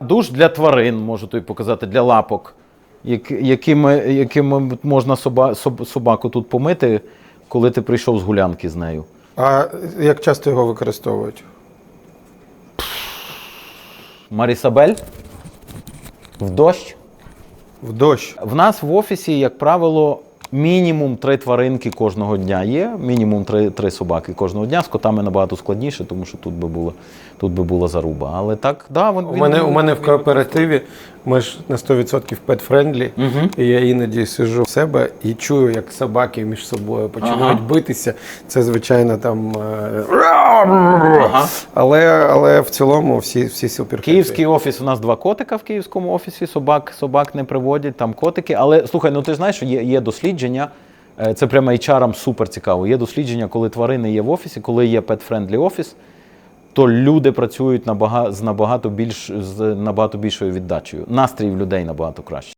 Душ для тварин, можу тобі показати, для лапок, як- якими, якими можна соба, соб- собаку тут помити, коли ти прийшов з гулянки з нею. А як часто його використовують? Марісабель в дощ. В дощ. В нас в офісі, як правило, мінімум три тваринки кожного дня є. Мінімум три, три собаки кожного дня. З котами набагато складніше, тому що тут би була, тут би була заруба. Але так, да, він, У мене, у мене в кооперативі ми ж на 100% pet-friendly, і я іноді сижу в себе і чую, як собаки між собою починають Ага. битися. Це, звичайно, там. е, Але, але в цілому всі, всі супер. Київський офіс, у нас два котика в київському офісі, собак, собак не приводять, там котики. Але слухай, ну ти ж знаєш, що є, є дослідження, е, це прямо HR супер цікаво. Є дослідження, коли тварини є в офісі, коли є pet-friendly офіс, то люди працюють набага, з набагато більш з набагато більшою віддачею. Настрій в людей набагато краще.